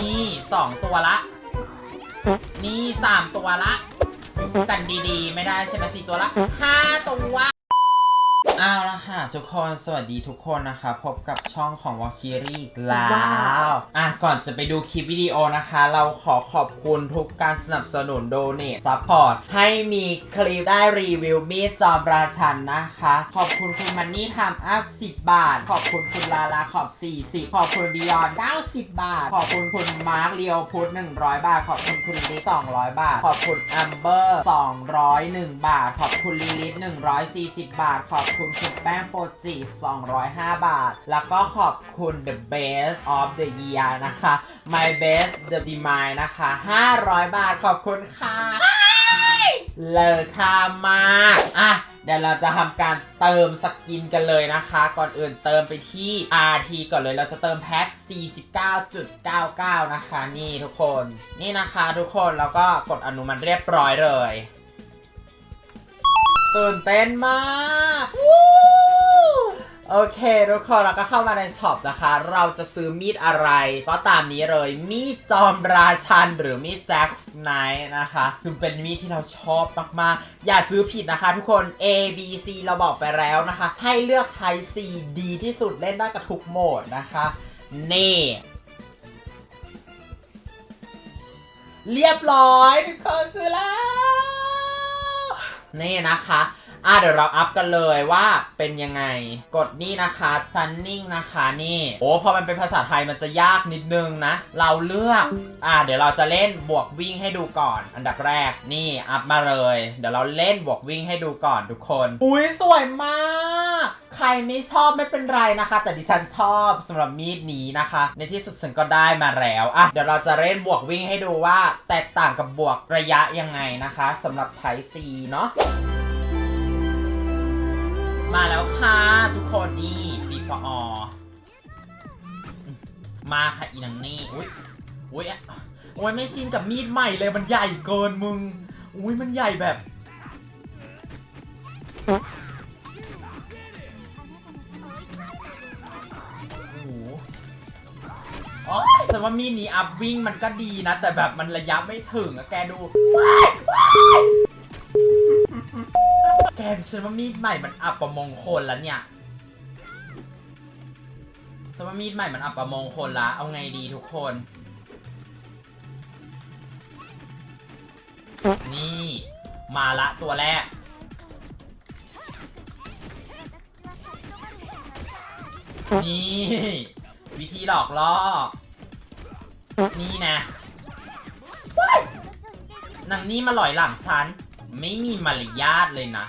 นี่สองตัวละ นี่สามตัวละ กันดีๆ ไม่ได้ใช่ไหมสี่ตัวละห้าตัว อ้า ค่ะทุกคนสวัสดีทุกคนนะคะ พบกับช่องของวอคิรีแล้วว้าวอะก่อนจะไปดูคลิปวิดีโอนะคะ เราขอขอบคุณทุกการสนับสนุนโดเน t ซัพพอร์ตให้มีคลิปได้รีวิวมีดจอมราชันนะคะ ขอบคุณคุณมันนี่ทำอัพ10 บาท ขอบคุณคุณลาลาขอบ 40 ขอบคุณบิยอน90 บาท ขอบคุณคุณมาร์คเรียวพุทธ100 บาท ขอบคุณคุณลิ200 บาท ขอบคุณอัมเบอร์201 บาท ขอบคุณลิลิท140 บาท ขอบคุณคุณแป้งโฟจิ 205 บาท แล้วก็ขอบคุณ The Best of the Year นะคะ My Best The Demand นะคะ 500 บาทขอบคุณค่ะเลอค่ามาก อะเดี๋ยวเราจะทำการเติมสกินกันเลยนะคะ ก่อนอื่นเติมไปที่ RT ก่อนเลยเราจะเติมแพ็ค49.99 นะคะ นี่ทุกคน นี่นะคะทุกคนแล้วก็กดอนุมันเรียบร้อยเลย ตื่นเต้นมากวู้ โอเคทุกคนเราก็เข้ามาในช็อปนะคะ เราจะซื้อมีดอะไร ก็ตามนี้เลยมีดจอมราชันหรือมีดแจ็คไนท์นะคะคือเป็นมีดที่เราชอบมากๆ อย่าซื้อผิดนะคะทุกคน A B C เราบอกไปแล้วนะคะ ให้เลือกไทย C ดีที่สุดเล่นได้กับทุกโหมดนะคะ นี่เรียบร้อยทุกคนซื้อแล้ว นี่นะคะ อะเดี๋ยวเราอัพกันเลยว่าเป็นยังไง กดนี่นะคะ Sunning นะคะนี่ โอ้พอมันเป็นภาษาไทยมันจะยากนิดนึงนะ เราเลือก อะเดี๋ยวเราจะเล่นบวกวิ่งให้ดูก่อน อันดับแรกนี่อัพมาเลย เดี๋ยวเราเล่นบวกวิ่งให้ดูก่อนทุกคน อุ้ยสวยมาก ใครไม่ชอบไม่เป็นไรนะคะ แต่ดิฉันชอบสำหรับมีดนี้นะคะ ในที่สุดฉันก็ได้มาแล้วอะเดี๋ยวเราจะเล่นบวกวิ่งให้ดูว่า แตกต่างกับบวกระยะยังไงนะคะสำหรับไทซีเนาะ มาแล้วค่ะทุกคนนี่ฟีฟออมาค่ะอีนังนี่อุ้ยอุ้ยอุ้ยไม่ชินกับมีดใหม่เลยมันใหญ่เกินมึง อุ้ยมันใหญ่แบบ โอ้โหโอ๊ยแต่ว่ามีดนี้อัพวิ่งมันก็ดีนะ แต่แบบมันระยะไม่ถึงอะแกดูว้ายว้าย ฉันว่ามีดใหม่มันอับประมงคลแล้วเนี่ยฉันว่ามีดใหม่มันอับประมงคลละเอาไงดีทุกคน นี่มาละตัวแรก นี่ วิธีหลอกล่อ นี่นะนางนี่มาหลอยหลังฉัน ไม่มีมารยาทเลยนะ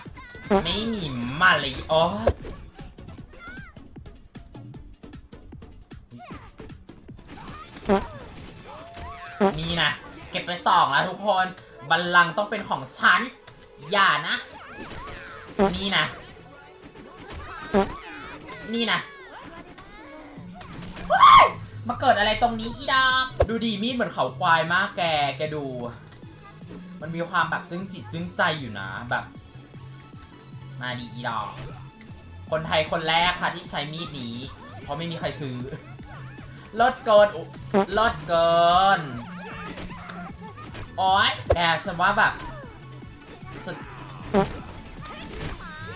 ไม่มีมารยาทโอ้นี่นะ เก็บไปสองแล้วทุกคน บัลลังต้องเป็นของฉัน อย่านะ นี่นะ นี่นะมาเกิดอะไรตรงนี้อีดาดูดีมีดเหมือนเขาควายมากแก แกดู มันมีความแบบจึ้งจิตจึ้งใจอยู่นะแบบ มาดีอีดอก คนไทยคนแรกค่ะที่ใช้มีดนี้ เพราะไม่มีใครซื้อ ลดเกินลดเกินโอ้ยแอบฉันว่าแบบสุด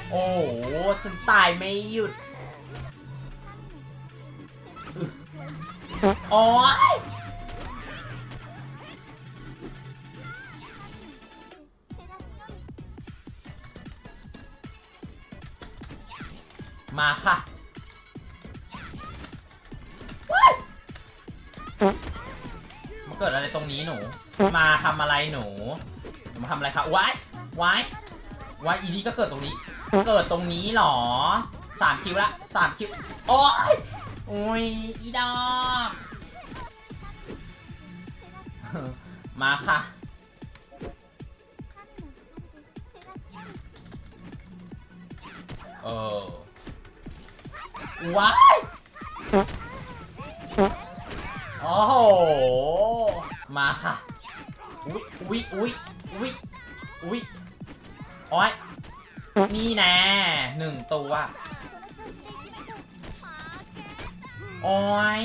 โอ้โหฉันตายไม่หยุด โอ้ย มาค่ะว้ายมาเกิดอะไรตรงนี้หนู มาทำอะไรหนู มาทำอะไรคะว้ายว้ายว้ายอีนี่ก็เกิดตรงนี้ เกิดตรงนี้เหรอสามคิวละสามคิว โอ้ยโอ้ยอีดอกมาค่ะเออ ว้ายโอ้โห มาค่ะ อุ๊ยอุ๊ยอุ๊ยอุ๊ยอุ๊ยโอ้ยนี่แน่หนึ่งตัวโอ้ย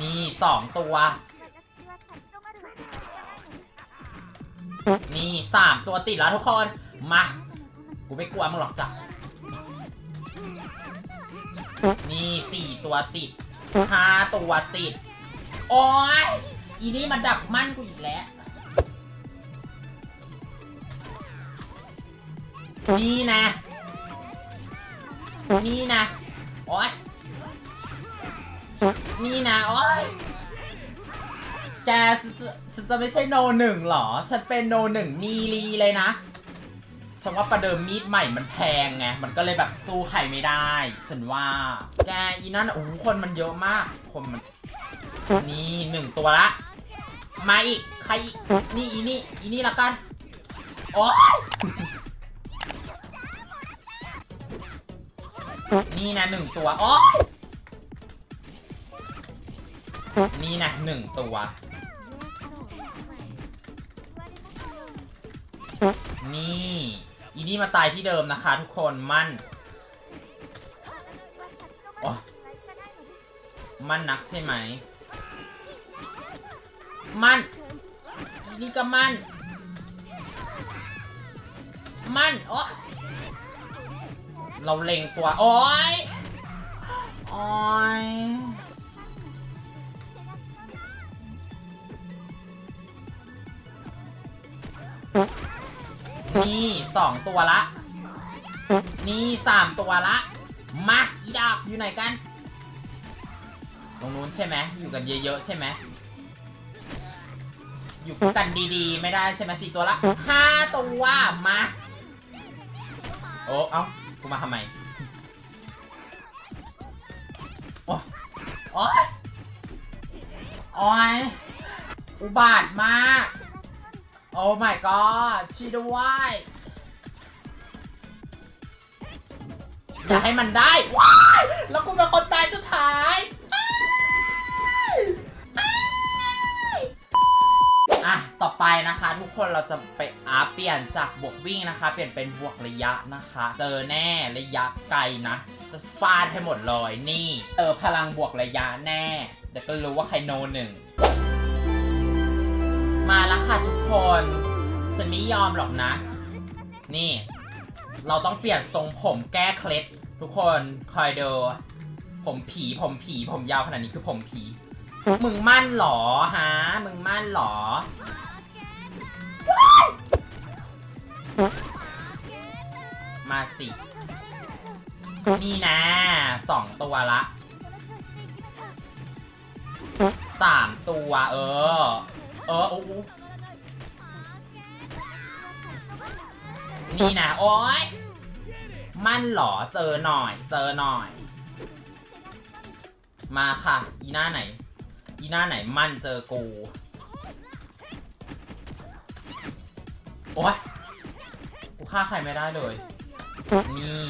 นี่สองตัว นี่สามตัวติดแล้วทุกคน มา กูไม่กลัวมึงหรอกจ้ะ นี่สี่ตัวติดห้าตัวติด โอ้ยอีนี่มันดับมั่นกูอีกแล้ว นี่นะ นี่นะ โอ้ยนี่นะ โอ้ย แกฉันจะฉันจะไม่ใช่โนหนึ่งหรอ ฉันเป็นโนหนึ่งมีลีเลยนะ ฉันว่าประเดิมมีดใหม่มันแพงไง มันก็เลยแบบสู้ใครไม่ได้ ฉันว่า แกอีนั่นโอ้โหคนมันเยอะมาก คนมัน นี่หนึ่งตัวละ มาอีก ใครอีกนี่อีนี่ อีนี่ละกัน โอ๊ยนี่นะหนึ่งตัว โอ๊ยนี่นะหนึ่งตัว นี่อีนี่มาตายที่เดิมนะคะ ทุกคนมั่นมั่นนักใช่ไหม มั่นอีนี่ก็มั่น มั่นโอ๊ยเราเล็งตัวโอ๊ยโอ๊ย นี่สองตัวละ นี่สามตัวละ มาอีดอกอยู่ไหนกัน ตรงนู้นใช่ไหมอยู่กันเยอะๆใช่ไหมอยู่กันดีๆ ไม่ได้ใช่ไหมสี่ตัวละห้าตัวมาโอ้เอ้ากูมาทำไมโอ้โอ้ยโอ้ยอุบาทมาก โอ้ my god ช่วยด้วยอย่าให้มันได้ว้ายแล้วกูเป็นคนตายสุดท้ายอะ ต่อไปนะคะ ทุกคนเราจะไปอาเปลี่ยนจากบวกวิ่งนะคะ เปลี่ยนเป็นบวกระยะนะคะ เจอแน่ระยะไกลนะจะฟาดให้หมดเลยนี่เจอพลังบวกระยะแน่เดี๋ยวก็รู้ว่าใครโนหนึ่ง มาแล้วค่ะทุกคน ฉันไม่ยอมหรอกนะ นี่ เราต้องเปลี่ยนทรงผมแก้เคล็ดทุกคนคอยดูผมผีผมผีผมยาวขนาดนี้คือผมผี มึงมั่นหรอฮะ มึงมั่นหรอ มาสิ นี่นะสองตัวละสามตัว เออ เออโอ้ นี่นะโอ้ยมั่นเหรอเจอหน่อย เจอหน่อย มาค่ะ อีหน้าไหน อีหน้าไหนมั่นเจอกู โอ้ยกูฆ่าใครไม่ได้เลย นี่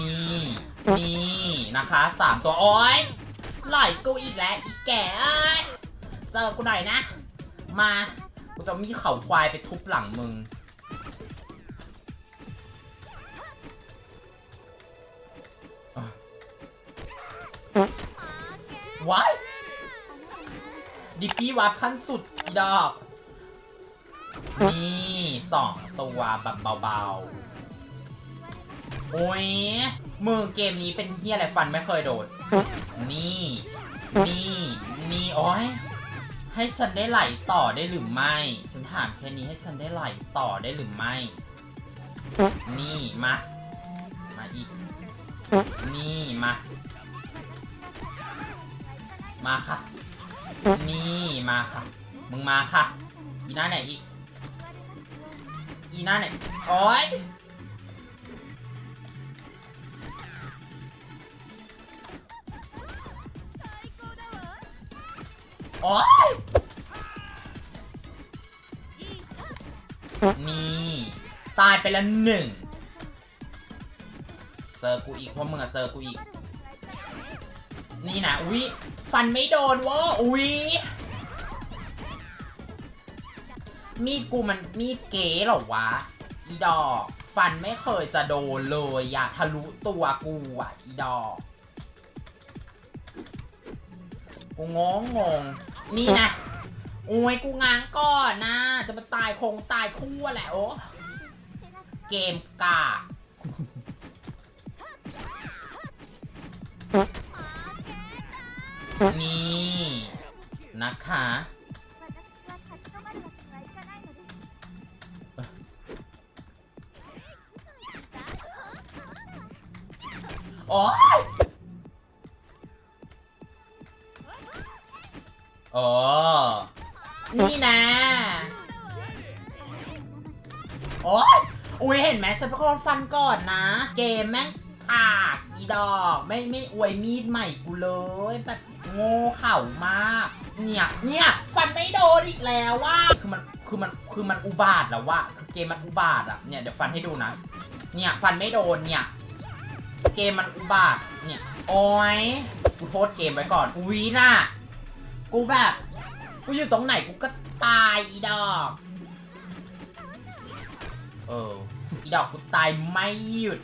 นี่ นี่นะคะสามตัว โอ้ยหล่อยกูอีกแล้ว อีแก่เอ้ย เจอกูหน่อยนะ มา กูจะมีเข่าควายไปทุบหลังมึง ว้ายดิปปี้วัดขั้นสุดอีดอก นี่สองตัวแบบเบาๆ โอ้ย มือเกมนี้เป็นเฮียอะไรฟันไม่เคยโดดนี่ นี่ นี่ โอ้ย ให้ฉันได้ไหลต่อได้หรือไม่ ฉันถามแค่นี้ให้ฉันได้ไหลต่อได้หรือไม่ นี่ มา มาอีก นี่ มา มาค่ะ นี่มาค่ะ มึงมาค่ะ อีหน้าไหนอีก อีหน้าไหนโอ๊ยโอ๊ยนี่ตายไปแล้วหนึ่ง เจอกูอีกเพราะมึงอะเจอกูอีก นี่นะอุ๊ยฟันไม่โดนวะอุ๊ยมีดกูมันมีดเก๋เหรอวะ อีดอก ฟันไม่เคยจะโดนเลยอะทะลุตัวกูอะ อีดอก กูงงงง นี่นะโอ้ยกูง้างก่อนนะ จะมาตายคงตายคู่แหละโอ้เกมกา นี่ นะคะ โอ้โอ้นี่นะ โอ้ยอุ้ยเห็นไหมสปอนฟันก่อนนะ เกมแม่งขาด ดอกไม่ไม่อวยมีดใหม่กูเลยแบบโง่เข่ามาก เนี่ยเนี่ยฟันไม่โดนอีกแล้วว่าคือมันคือมันคือมันอุบาทแล้วว่าคือเกมมันอุบาทอะเนี่ยเดี๋ยวฟันให้ดูนะ เนี่ยฟันไม่โดนเนี่ย เกมมันอุบาทเนี่ยโอ้ยกูโทษเกมไว้ก่อนอุ้ยน่ะกูแบบกูอยู่ตรงไหนกูก็ตายอีดอกเอออีดอกกูตายไม่หยุด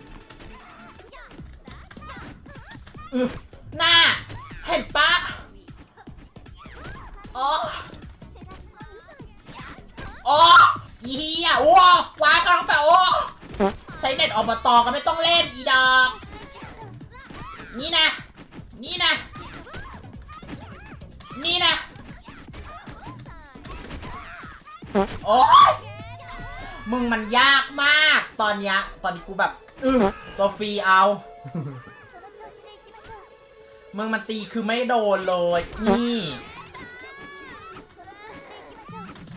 หน้า เห็นปะโอ้โอ้อีเหี้ยโอ้ว้าก็ต้องไปโอ้ใช้เน็ตอบตก็ไม่ต้องเล่นอีดอก นี่นะ นี่นะ นี่นะ โอ้ยมึงมันยากมาก ตอนเนี้ย ตอนนี้กูแบบ อือตัวฟรีเอา มึงมันตีคือไม่โดนเลย นี่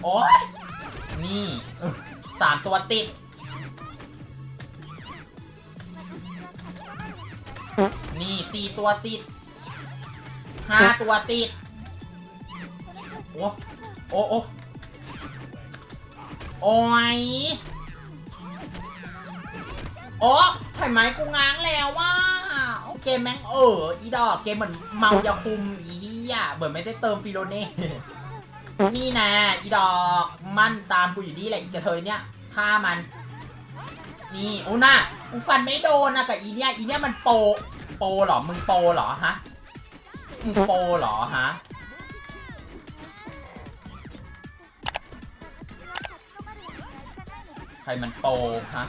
โอ๊ยนี่สามตัวติด นี่สี่ตัวติดห้าตัวติด โอ้โอ้โอ้โอ้ยโอ้ไผ่ไม้กูง้างแล้วว่า เกมแม่งเอออีดอกเกมเหมือนเมายาคุมอีเหี้ยเหมือนไม่ได้เติมฟิโลเน่นี่นะอีดอกมั่นตามกูอยู่นี่แหละอีกระเทยเนี่ยฆ่ามัน นี่โอ้น่ะกูฟันไม่โดนนะกับอีเนี่ยอีเนี่ยมันโปโปเหรอมึงโปเหรอฮะมึงโปเหรอฮะใครมันโปฮะ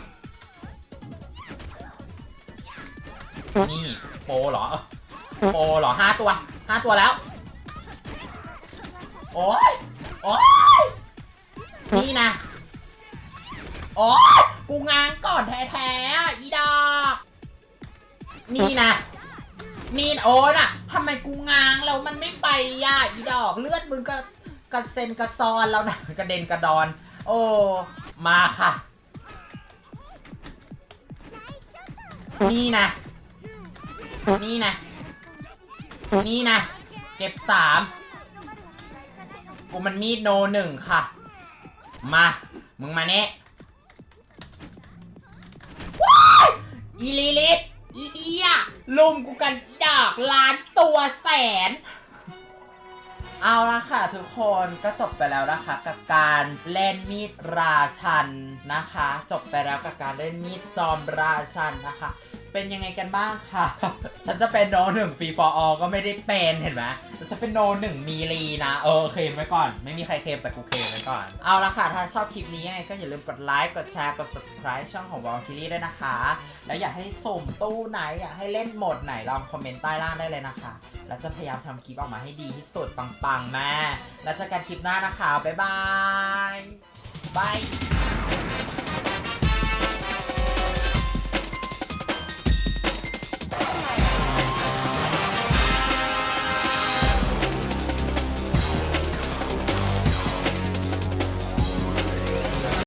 นี่โปเหรอโปเหรอห้าตัวห้าตัวแล้ว โอ้ยโอ้ยนี่นะ โอ้ยกูง้างก่อนแท้ๆอีดอกนี่นะ นี่โอ้น่ะทำไมกูง้างแล้วมันไม่ไปย่ะอีดอก เลือดมึงก็กระเซ็นกระซอนแล้วนะกระเด็นกระดอน โอ้มาค่ะ นี่นะ นี่นะ นี่นะ เก็บสามกูมันมีดโนหนึ่งค่ะ มา มึงมาเนะว้ยอีลิลิตอีเอียลุมกูกันดอกล้านตัวแสน เอาละค่ะทุกคนก็จบไปแล้วนะคะ กับการเล่นมีดราชันนะคะ จบไปแล้วกับการเล่นมีดจอมราชันนะคะ เป็นยังไงกันบ้างค่ะ ฉันจะเป็นโนหนึ่งฟรีฟอร์อก็ไม่ได้เป็นเห็นไหมแต่ฉันเป็นโนหนึ่งมีลีนะเออเคลมไว้ก่อน ไม่มีใครเคลมแต่กูเคลมไว้ก่อน เอาละค่ะ ถ้าชอบคลิปนี้ยังไงก็อย่าลืมกดไลค์ กดแชร์ กด subscribe ช่องของวอลคิลี่ด้วยนะคะ แล้วอยากให้สุ่มตู้ไหนอยากให้เล่นโหมดไหนลองคอมเมนต์ใต้ล่างได้เลยนะคะ แล้วจะพยายามทำคลิปออกมาให้ดีที่สุดปังๆแม่แล้วเจอกันคลิปหน้านะคะบ๊ายบายบาย